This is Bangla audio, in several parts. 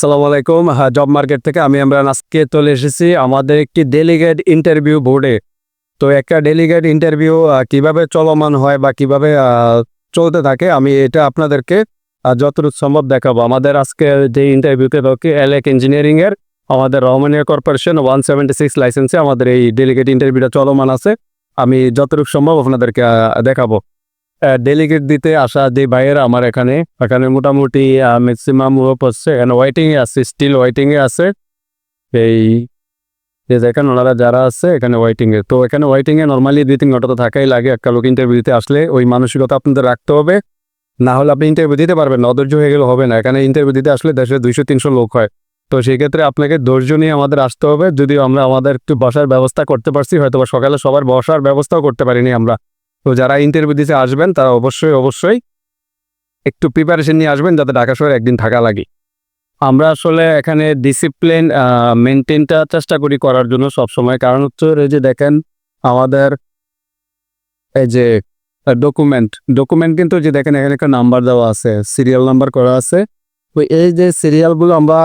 সালাম আলাইকুম। হ্যাঁ জব মার্কেট থেকে আমি আমরা আজকে চলে এসেছি আমাদের একটি ডেলিগেট ইন্টারভিউ বোর্ডে তো একটা ডেলিগেট ইন্টারভিউ কীভাবে চলমান হয় বা কীভাবে চলতে থাকে আমি এটা আপনাদেরকে যতটুকু সম্ভব দেখাবো। আমাদের আজকে যে ইন্টারভিউতে রয়েছে এলেক ইঞ্জিনিয়ারিংয়ের আমাদের Rahmania corporation one seventy six লাইসেন্সে আমাদের এই ডেলিগেট ইন্টারভিউটা চলমান আছে। আমি যতটুকু সম্ভব আপনাদেরকে দেখাবো। ডেলিগেট দিতে আসা যে ভাইয়েরা আমার এখানে এখানে মোটামুটি ম্যাক্সিমাম গ্রুপ হচ্ছে, এখানে ওয়াইটিং এ আছে স্টিল ওয়াইটিং এ আছে। এই যে দেখেন ওনারা যারা আছে, এখানে ওয়াইটিং এ। তো এখানে ওয়াইটিং এ নর্মালি দুই তিন ঘণ্টা তো থাকাই লাগে, একটা লোক ইন্টারভিউ দিতে আসলে ওই মানসিকতা আপনাদের রাখতে হবে। না হলে আপনি ইন্টারভিউ দিতে পারবেন না, অধৈর্য হয়ে গেলে হবে না। এখানে ইন্টারভিউ দিতে আসলে দেশে দুইশো, তিনশো লোক হয়। তো সেই ক্ষেত্রে আপনাকে ধৈর্য নিয়ে আমাদের আসতে হবে। যদিও আমরা আমাদের একটু বসার ব্যবস্থা করতে পারছি হয়তো সকালে সবার বসার ব্যবস্থাও করতে পারিনি আমরা। তো যারা ইন্টারভিউ দিতে আসবেন, তারা অবশ্যই অবশ্যই একটু প্রিপারেশন নিয়ে আসবেন যাতে ঢাকা শহরে একদিন থাকা লাগে। আমরা আসলে এখানে ডিসিপ্লিন মেনটেনটা চেষ্টা করি করার জন্য সব সময় কারণ হচ্ছে এই যে দেখেন, আমাদের এই যে ডকুমেন্ট ডকুমেন্ট কিন্তু যে দেখেন এখানে একটা নাম্বার দেওয়া আছে সিরিয়াল নাম্বার করা আছে। তো এই যে সিরিয়ালগুলো আমরা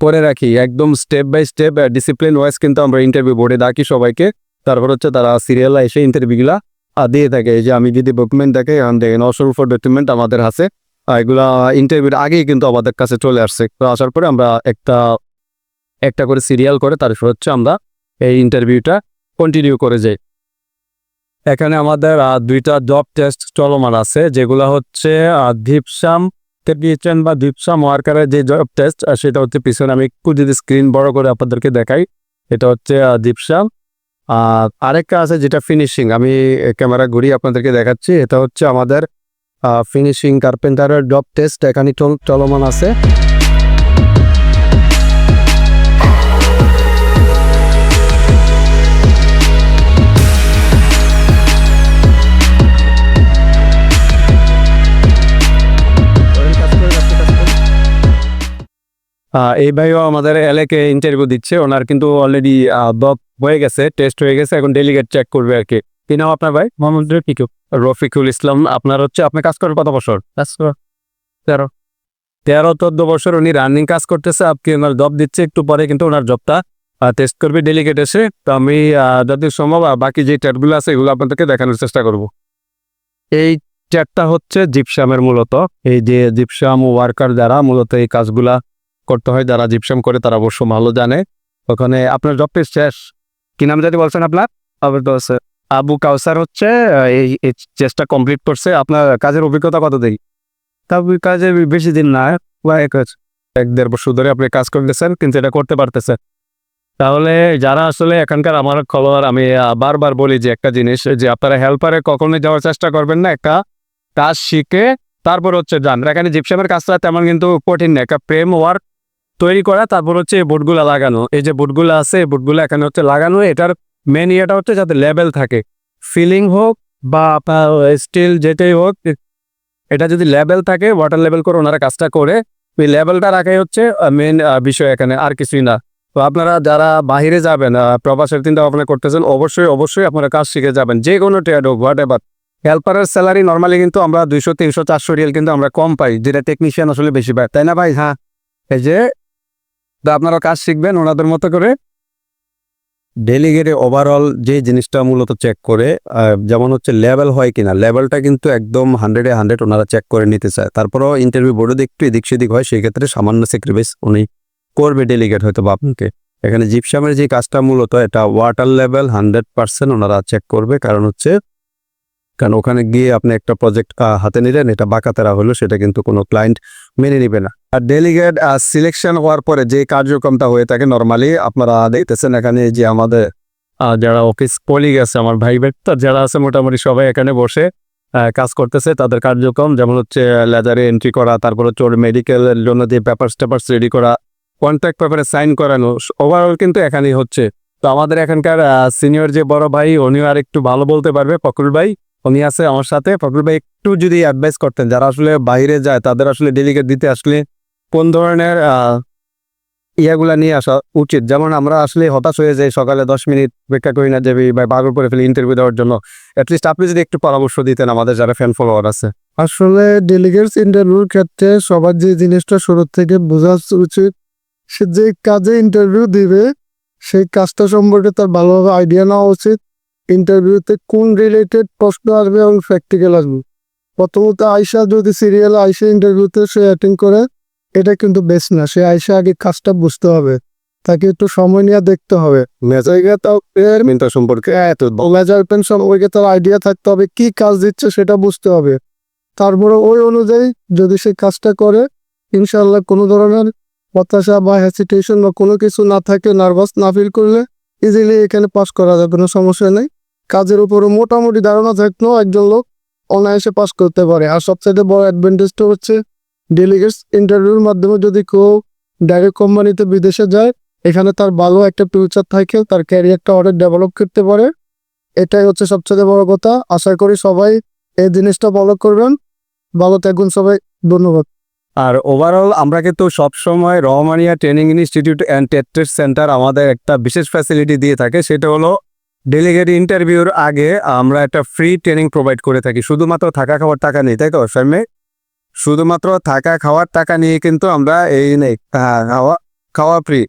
পরে রাখি, একদম step by step discipline wise কিন্তু আমরা ইন্টারভিউ বোর্ডে ডাকি সবাইকে। তারপর হচ্ছে তারা সিরিয়াল এসে ইন্টারভিউগুলা দিয়ে থাকে। যে আমি যদি ডকুমেন্ট দেখে, এখান নশোর উপর ডকুমেন্ট আমাদের আছে এগুলা ইন্টারভিউর আগেই কিন্তু আমাদের কাছে চলে আসছে। তো আসার পরে আমরা একটা একটা করে সিরিয়াল করে, তারপর হচ্ছে আমরা এই ইন্টারভিউটা কন্টিনিউ করে যাই। এখানে আমাদের দুইটা জব টেস্ট চলমান আছে, যেগুলা হচ্ছে দীপসাম টেকনিশিয়ান বা দীপসাম ওয়ার্কারের যে জব টেস্ট সেটা হচ্ছে পিছনে আমি একটু যদি স্ক্রিন বড় করে আপনাদেরকে দেখাই, এটা হচ্ছে দীপসাম আর আরেকটা আছে যেটা ফিনিশিং আমি ক্যামেরা ঘুরিয়ে আপনাদেরকে দেখাচ্ছি। এটা হচ্ছে আমাদের ফিনিশিং কার্পেন্টারের ডব টেস্ট এখানে চল- চলমান আছে। এই ভাইও আমাদের এলাকে ইন্টারভিউ দিচ্ছে। ওনার কিন্তু অলরেডি হয়ে গেছে টেস্ট হয়ে গেছে এখন ডেলিগেট চেক করবে আর কি। কি নাম আপনার ভাই? মোহাম্মদ রফিকুল। রফিকুল ইসলাম আপনার হচ্ছে আপনি কাজ করেন কত বছর? কাজ তেরো। তেরো চোদ্দ বছর উনি রানিং কাজ করতেছে আপনি ওনার জব দিচ্ছে একটু পরে কিন্তু ওনার জবটা টেস্ট করবে ডেলিগেট এসে। তো আমি যদি সম্ভব বাকি যে ট্যাটগুলো আছে এগুলো আপনাদেরকে দেখানোর চেষ্টা করব। এই ট্যাটটা হচ্ছে জিপসামের মূলত। এই যে জিপসাম ওয়ার্কার যারা মূলত এই কাজগুলা করতে হয় যারা জিপসাম করে তারা অবশ্য ভালো জানে। ওখানে আপনার জব টেস্ট শেষ। কি নাম যদি বলছেন আপনার? আবু কাউসার। আবু কাউসার হচ্ছে এই চেষ্টা কমপ্লিট করছে। আপনার কাজের অভিজ্ঞতা কত দিন? তবে কাজে বেশি দিন না এক এক দেড় বছর ধরে আপনি কাজ করতেছেন কিন্তু এটা করতে পারতেছেন। তাহলে যারা আসলে এখানকার আমার খবর আমি বারবার বলি যে একটা জিনিস যে আপনারা হেল্পারে কখনোই যাওয়ার চেষ্টা করবেন না একটা কাজ শিখে তারপর হচ্ছে যান। এখানে জিপসামের কাজটা তেমন কিন্তু কঠিন না একটা প্রেম ওয়ার্ক তৈরি করা, তারপর হচ্ছে এই বোর্ডগুলো লাগানো। এই যে বোর্ডগুলো আছে বোর্ডগুলো এখানে হচ্ছে লাগানো, এটার মেন ইয়েটা হচ্ছে যাতে লেভেল থাকে। ফিলিং হোক বা স্টিল যেটাই হোক এটা যদি লেভেল থাকে ওয়াটার লেভেল করে ওনারা কাজটা করে, ওই লেভেলটা রাখাই হচ্ছে মেন বিষয় এখানে, আর কিছুই না। তো আপনারা যারা বাহিরে যাবেন প্রবাসের চিন্তা ভাবনা করতেছেন, অবশ্যই অবশ্যই আপনারা কাজ শিখে যাবেন। যে কোনো ট্রেড হোক হোয়াট এভার হেল্পারের স্যালারি নর্মালি কিন্তু আমরা দুইশো, তিনশো, চারশো রিয়েল কিন্তু আমরা কম পাই, যেটা টেকনিশিয়ান আসলে বেশি পায়। তাই না ভাই? হ্যাঁ। এই যে তো আপনারা কাজ শিখবেন ওনাদের মতো করে। ডেলিগেটে ওভারঅল যে জিনিসটা মূলত চেক করে যেমন হচ্ছে লেভেল হয় কিনা লেভেলটা কিন্তু একদম হান্ড্রেডে হান্ড্রেড ওনারা চেক করে নিতে চায়। তারপরেও ইন্টারভিউ বোর্ডে একটু এদিক সেদিক হয় সেই ক্ষেত্রে সামান্য স্যাক্রিফাইস উনি করবে ডেলিগেট হয়তো বা আপনাকে। এখানে জিপসামের যে কাজটা মূলত, এটা ওয়াটার লেভেল হান্ড্রেড পার্সেন্ট ওনারা চেক করবে। কারণ হচ্ছে, কারণ ওখানে গিয়ে আপনি একটা প্রজেক্ট হাতে নিলেন, এটা বাঁকাতেরা হলো, সেটা কিন্তু কোনো ক্লায়েন্ট মেনে নিবে না। ডেলিগেট সিলেকশন হওয়ার পরে যে কার্যক্রমটা হয়ে থাকে নর্মালি আপনারা দেখতেছেন এখানে যে আমাদের যারা অফিস কলিগ আছে, আমার ভাই ব্যক্তি যারা আছে মোটামুটি সবাই এখানে বসে কাজ করতেছে তাদের কার্যক্রম যেমন হচ্ছে লেজারে এন্ট্রি করা, তারপর হচ্ছে মেডিকেলের জন্য যে পেপার টেপার্স রেডি করা কন্ট্যাক্ট পেপারে সাইন করানো ওভারঅল কিন্তু এখানেই হচ্ছে। তো আমাদের এখানকার সিনিয়র যে বড় ভাই, উনিও আর একটু ভালো বলতে পারবে ফকরুল ভাই। উনি আছে আমার সাথে। ফকরুল ভাই, একটু যদি অ্যাডভাইস করতেন, যারা আসলে বাইরে যায়, তাদের আসলে ডেলিগেট দিতে আসলে কোন ধরনের ইয়াগুলা নিয়ে আসা উচিত? যেমন আমরা আসলে হতাশ হয়ে যাই সকালে দশ মিনিট অপেক্ষা করি না যাবি বা বারবার করে ফেলি ইন্টারভিউ দেওয়ার জন্য। অ্যাটলিস্ট আপনি যদি একটু পরামর্শ দিতেন আমাদের যারা ফ্যান ফলোয়ার আছে। আসলে ডেলিগেটস ইন্টারভিউর ক্ষেত্রে সবার যে জিনিসটা শুরু থেকে বোঝা উচিত, সে যে কাজে ইন্টারভিউ দিবে, সেই কাজটা সম্পর্কে তার ভালোভাবে আইডিয়া নেওয়া উচিত। ইন্টারভিউতে কোন রিলেটেড প্রশ্ন আসবে এবং প্র্যাকটিক্যাল আসবে। প্রথমত আইসা যদি সিরিয়াল আইসা ইন্টারভিউতে সে অ্যাটেন্ড করে এটা কিন্তু বেস্ট না, সে আয়সা আগে কাজটা বুঝতে হবে। তাকে একটু সময় নিয়ে দেখতে হবে। তাও সম্পর্কে এত মেজারমেন্ট সম্পর্কে তার আইডিয়া থাকতে হবে, কি কাজ দিচ্ছে সেটা বুঝতে হবে। তারপরে ওই অনুযায়ী যদি সে কাজটা করে ইনশাল্লাহ কোনো ধরনের হতাশা বা হ্যাসিটেশন বা কোনো কিছু না থাকে নার্ভাস না ফিল করলে ইজিলি এখানে পাস করা যাবে কোনো সমস্যা নেই। কাজের উপরে মোটামুটি ধারণা থাকলেও একজন লোক অনায়াসে পাস করতে পারে। আর সবচেয়ে বড় অ্যাডভান্টেজটা হচ্ছে ডেলিগেটস ইন্টারভিউর মাধ্যমে যদি কেউ ডাইরেক্ট কোম্পানিতে বিদেশে যায়, এখানে তার ভালো একটা ফিউচার থাকে, তার ক্যারিয়ারটা অনেক ডেভেলপ করতে পারে। এটাই হচ্ছে সবচেয়ে বড় কথা। আশা করি সবাই এই জিনিসটা ফলো করবেন। ভালো থাকুন সবাই। ধন্যবাদ। আর ওভারঅল আমরা কিন্তু সবসময় Rahmania training institute and test centre আমাদের একটা বিশেষ ফ্যাসিলিটি দিয়ে থাকে। সেটা হলো ডেলিগেট ইন্টারভিউর আগে আমরা একটা ফ্রি ট্রেনিং প্রোভাইড করে থাকি। শুধুমাত্র থাকা খাওয়ার টাকা নেই, তাই তো ফ্যামে শুধুমাত্র থাকা খাওয়ার টাকা নিয়ে কিন্তু আমরা এই নেই খাওয়া খাওয়া ফ্রি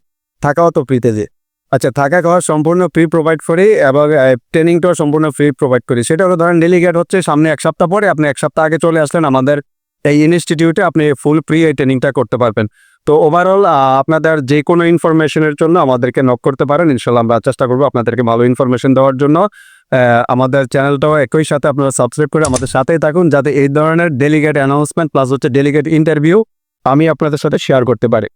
থাকাও তো ফ্রিতে যে। আচ্ছা থাকা খাওয়া সম্পূর্ণ ফ্রি প্রোভাইড করি, এবং ট্রেনিংটাও সম্পূর্ণ ফ্রি প্রোভাইড করি। সেটা হলো, ধরেন ডেলিগেট হচ্ছে সামনে এক সপ্তাহ পরে আপনি এক সপ্তাহ আগে চলে আসলেন আমাদের এই ইনস্টিটিউটে আপনি ফুল ফ্রি এই ট্রেনিংটা করতে পারবেন। তো ওভারঅল আপনাদের যে কোনো ইনফরমেশনের জন্য আমাদেরকে নক করতে পারেন। ইনশাল্লাহ আমরা চেষ্টা করব আপনাদেরকে ভালো ইনফরমেশন দেওয়ার জন্য। আমাদের চ্যানেলটাও একই সাথে আপনারা সাবস্ক্রাইব করে আমাদের সাথেই থাকুন, যাতে এই ধরনের ডেলিগেট অ্যানাউন্সমেন্ট প্লাস হচ্ছে ডেলিগেট ইন্টারভিউ আমি আপনাদের সাথে শেয়ার করতে পারি।